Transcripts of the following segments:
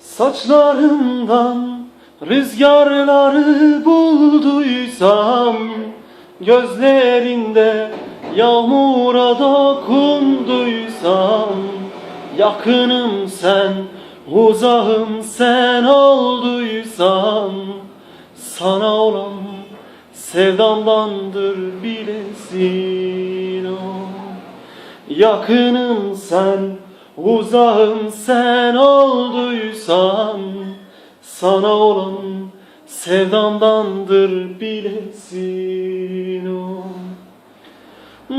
Saçlarımdan rüzgarları bulduysam Gözlerinde yağmura dokunduysam Yakınım sen, uzağım sen olduysan Sana olan sevdamdandır bilesin o. Yakınım sen, uzağım sen olduysan Sana olan sevdamdandır bilesin o.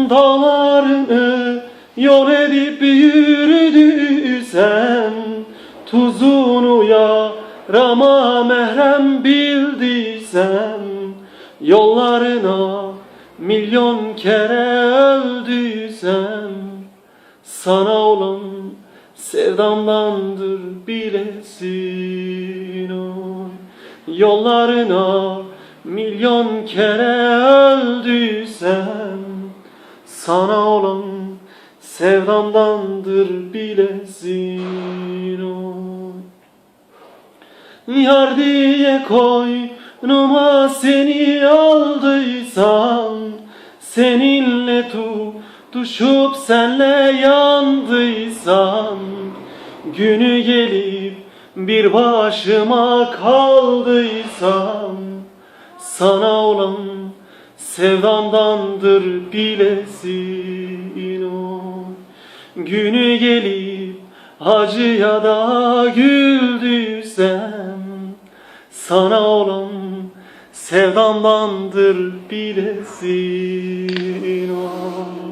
Dağlarını yol edip yürüdüysen Tuzunu yarama mehrem bildiysen Yollarına milyon kere öldüysem Sana olan sevdamdandır bilesin oy Yollarına milyon kere öldüysem Sana olan sevdamdandır bilesin oy Yar diye koynuma seni aldıysam Seninle tutuşup senle yandıysam Günü gelip bir başıma kaldıysam Sana olan sevdamdandır bilesin o. Günü gelip acıya da güldüysem Sana olan sevdamdandır bilesin o